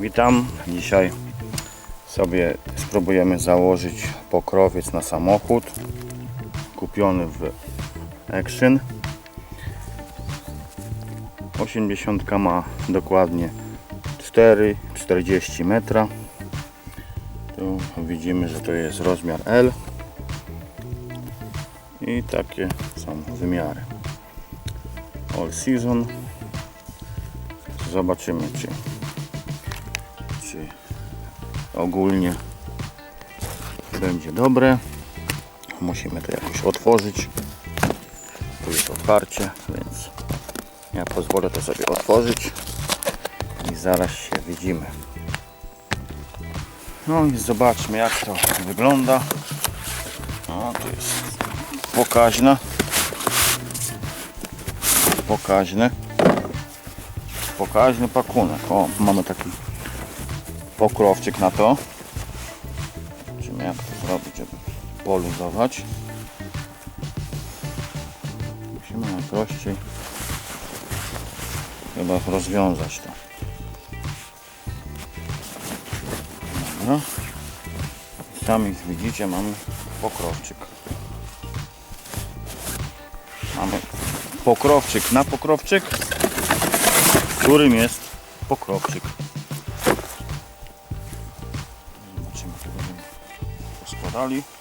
Witam. Dzisiaj sobie spróbujemy założyć pokrowiec na samochód kupiony w Action. 80 ma dokładnie 4,40 metra. Tu widzimy, że to jest rozmiar L i takie są wymiary. All season. Zobaczymy, czy, ogólnie będzie dobre. Musimy to jakoś otworzyć. Tu jest otwarcie, więc ja pozwolę to sobie otworzyć i zaraz się widzimy. No i zobaczmy jak to wygląda. O, tu jest pokaźna. Pokaźny. Pokaźny pakunek. O, mamy taki pokrowczyk na to. Zobaczymy jak to zrobić, żeby poluzować. Musimy najprościej chyba rozwiązać to. Dobra. Sami widzicie, mamy pokrowczyk. Mamy pokrowczyk na pokrowczyk, którym jest pokrowczyk. Poskładali. To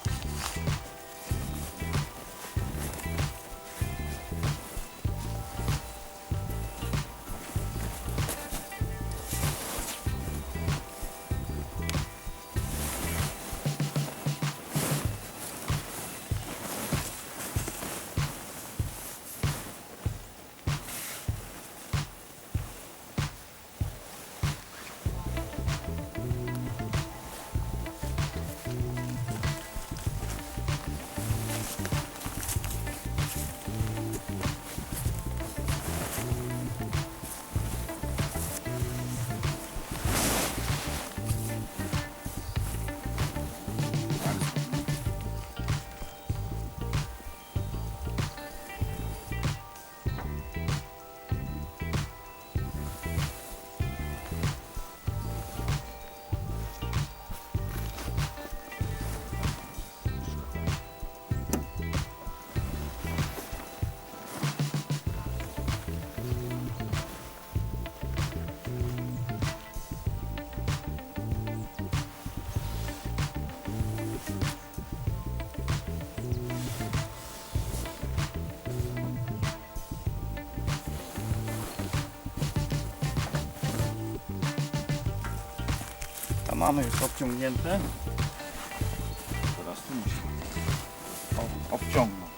mamy już obciągnięte. Teraz tu musimy obciągnąć.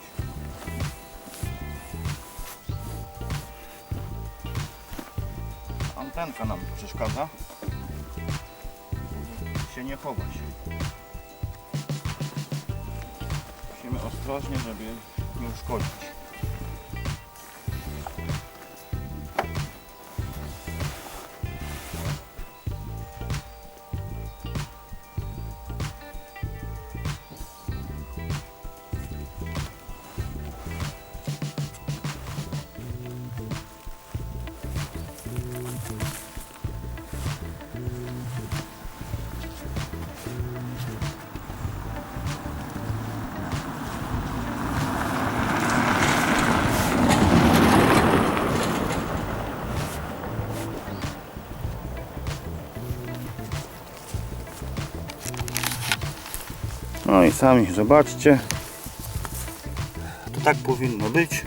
Antenka nam przeszkadza. Się nie chować. Musimy ostrożnie, żeby nie uszkodzić. No i sami zobaczcie. To tak powinno być.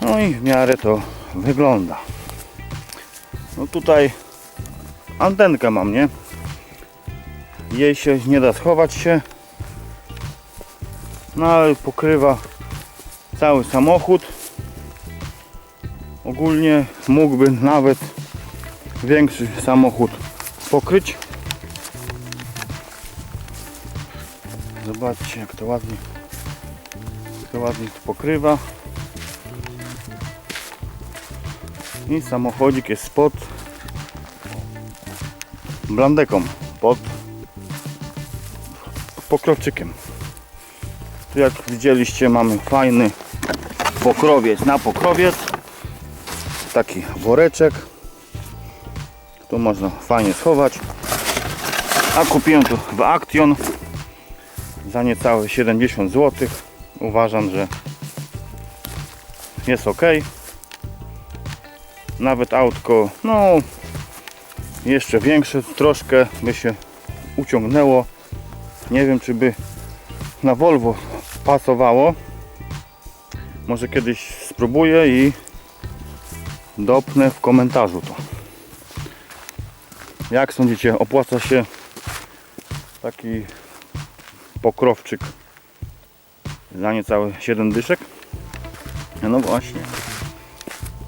No i w miarę to wygląda. No tutaj antenkę mam, nie? Jej się nie da schować się. No ale pokrywa cały samochód. Ogólnie mógłby nawet większy samochód pokryć. Zobaczcie jak to ładnie jak to ładnie pokrywa. I samochodzik jest pod blandeką, pod pokrowczykiem. Tu jak widzieliście mamy fajny pokrowiec na pokrowiec. Taki woreczek. Tu można fajnie schować. A kupiłem tu w Action za niecałe 70 zł. Uważam, że jest ok. Nawet autko, no jeszcze większe, troszkę by się uciągnęło. Nie wiem, czy by na Volvo pasowało. Może kiedyś spróbuję i dopnę w komentarzu to. Jak sądzicie, opłaca się taki pokrowczyk za niecałe 7 dyszek? No właśnie.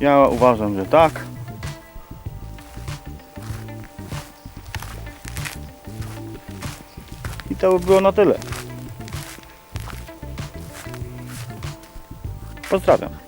Ja uważam, że tak. I to by było na tyle. Pozdrawiam.